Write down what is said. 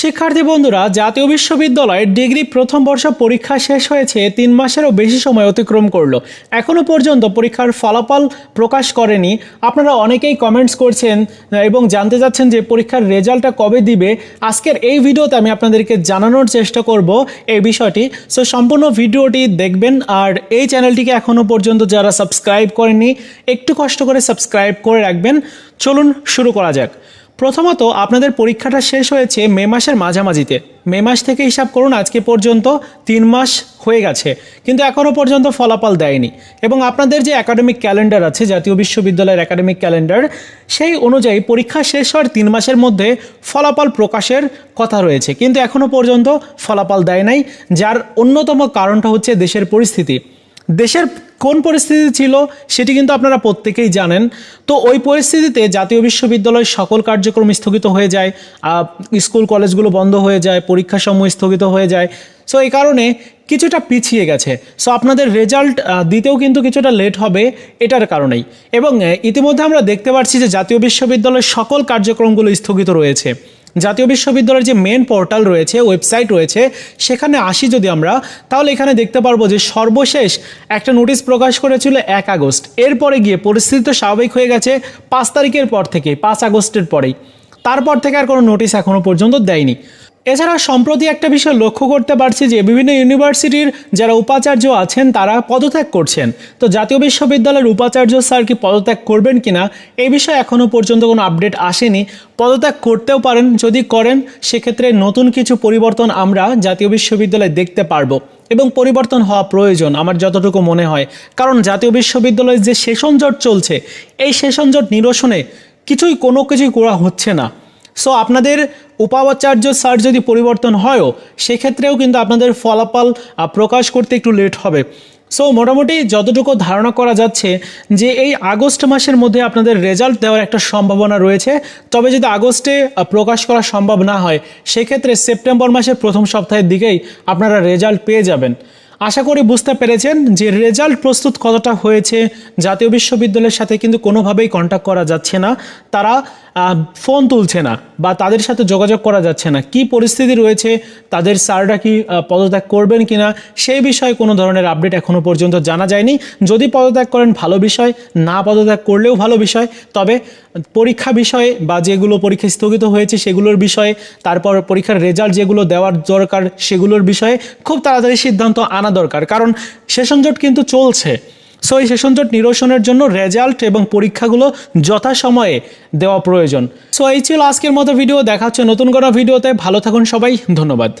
শিক্ষার্থী বন্ধুরা, জাতীয় বিশ্ববিদ্যালয়ের ডিগ্রি প্রথম বর্ষ পরীক্ষা শেষ হয়েছে, তিন মাসেরও বেশি সময় অতিক্রম করল। এখনও পর্যন্ত পরীক্ষার ফলাফল প্রকাশ করেনি। আপনারা অনেকেই কমেন্টস করছেন এবং জানতে চাচ্ছেন যে পরীক্ষার রেজাল্টটা কবে দিবে। আজকের এই ভিডিওতে আমি আপনাদেরকে জানানোর চেষ্টা করব এই বিষয়টি। সো সম্পূর্ণ ভিডিওটি দেখবেন আর এই চ্যানেলটিকে এখনও পর্যন্ত যারা সাবস্ক্রাইব করেনি একটু কষ্ট করে সাবস্ক্রাইব করে রাখবেন। চলুন শুরু করা যাক। প্রথমত, আপনাদের পরীক্ষাটা শেষ হয়েছে মে মাসের মাঝামাঝিতে। মে মাস থেকে হিসাব করুন, আজকে পর্যন্ত তিন মাস হয়ে গেছে, কিন্তু এখনও পর্যন্ত ফলাফল দেয়নি। এবং আপনাদের যে একাডেমিক ক্যালেন্ডার আছে, জাতীয় বিশ্ববিদ্যালয়ের একাডেমিক ক্যালেন্ডার সেই অনুযায়ী পরীক্ষা শেষ হওয়ার তিন মাসের মধ্যে ফলাফল প্রকাশের কথা রয়েছে। কিন্তু এখনও পর্যন্ত ফলাফল দেয় নাই, যার অন্যতম কারণটা হচ্ছে দেশের পরিস্থিতি। দেশের কোন পরিস্থিতি ছিল সেটি কিন্তু আপনারা প্রত্যেকেই জানেন। তো ওই পরিস্থিতিতে জাতীয় বিশ্ববিদ্যালয় সকল কার্যক্রম স্থগিত হয়ে যায় স্কুল কলেজগুলো বন্ধ হয়ে যায়, পরীক্ষা সমূহ স্থগিত হয়ে যায়। সো এই কারণে কিছুটা পিছিয়ে গেছে। সো আপনাদের রেজাল্ট দিতেও কিন্তু কিছুটা লেট হবে এটার কারণেই। এবং ইতিমধ্যে আমরা দেখতে পাচ্ছি যে জাতীয় বিশ্ববিদ্যালয়ের সকল কার্যক্রমগুলো স্থগিত রয়েছে। জাতীয় বিশ্ববিদ্যালয়ের যে মেন পোর্টাল রয়েছে ওয়েবসাইট রয়েছে, সেখানে আসি যদি আমরা, তাহলে এখানে দেখতে পারব যে সর্বশেষ একটা নোটিশ প্রকাশ করেছিল এক আগস্ট। এরপরে গিয়ে পরিস্থিতি তো স্বাভাবিক হয়ে গেছে পাঁচ তারিখের পর থেকে, পাঁচ আগস্টের পরেই। তারপর থেকে আর কোনো নোটিশ এখনও পর্যন্ত দেয়নি। এছাড়া সম্প্রতি একটা বিষয় লক্ষ্য করতে পারছি যে বিভিন্ন ইউনিভার্সিটির যারা উপাচার্য আছেন, তারা পদত্যাগ করছেন। তো জাতীয় বিশ্ববিদ্যালয়ের উপাচার্য স্যার কি পদত্যাগ করবেন কিনা, এই বিষয়ে এখনও পর্যন্ত কোনো আপডেট আসেনি। পদত্যাগ করতেও পারেন, যদি করেন, সেক্ষেত্রে নতুন কিছু পরিবর্তন আমরা জাতীয় বিশ্ববিদ্যালয়ে দেখতে পারব। এবং পরিবর্তন হওয়া প্রয়োজন, আমার যতটুকু মনে হয়। কারণ জাতীয় বিশ্ববিদ্যালয়ের যে সেশন জট চলছে, এই সেশন জট নিরসনে কিছুই কোনো কিছুই করা হচ্ছে না। সো আপনাদের উপাচার্য স্যার যদি পরিবর্তন হয়ও, সেক্ষেত্রেও কিন্তু আপনাদের ফলাফল প্রকাশ করতে একটু লেট হবে। সো মোটামুটি যতটুকু ধারণা করা যাচ্ছে যে এই আগস্ট মাসের মধ্যে আপনাদের রেজাল্ট দেওয়ার একটা সম্ভাবনা রয়েছে। তবে যদি আগস্টে প্রকাশ করা সম্ভব না হয়, সেক্ষেত্রে সেপ্টেম্বর মাসের প্রথম সপ্তাহের দিকেই আপনারা রেজাল্ট পেয়ে যাবেন। আশা করি বুঝতে পেরেছেন যে রেজাল্ট প্রস্তুত কতটা হয়েছে। জাতীয় বিশ্ববিদ্যালয়ের সাথে কিন্তু কোনোভাবেই কন্ট্যাক্ট করা যাচ্ছে না। তারা ফোন তুলছে না বা তাদের সাথে যোগাযোগ করা যাচ্ছে না। কি পরিস্থিতি রয়েছে? তাদের স্যাররা কি পদত্যাগ করবেন কি না সেই বিষয়ে কোনো ধরনের আপডেট এখনও পর্যন্ত জানা যায়নি। যদি পদত্যাগ করেন, ভালো বিষয়। না পদত্যাগ করলেও ভালো বিষয়। তবে পরীক্ষা বিষয়ে বা যেগুলো পরীক্ষা স্থগিত হয়েছে সেগুলোর বিষয়ে, তারপর পরীক্ষার রেজাল্ট যেগুলো দেওয়ার দরকার সেগুলোর বিষয়ে খুব তাড়াতাড়ি সিদ্ধান্ত আনা দরকার, কারণ সেশন জট কিন্তু চলছে। সো এই সেশন জট নিরসনের জন্য রেজাল্ট এবং পরীক্ষাগুলো যথাসময়ে দেওয়া প্রয়োজন। সো এই ছিল আজকের মতো ভিডিও দেখা হচ্ছে নতুন করা ভিডিওতে ভালো থাকুন সবাই, ধন্যবাদ।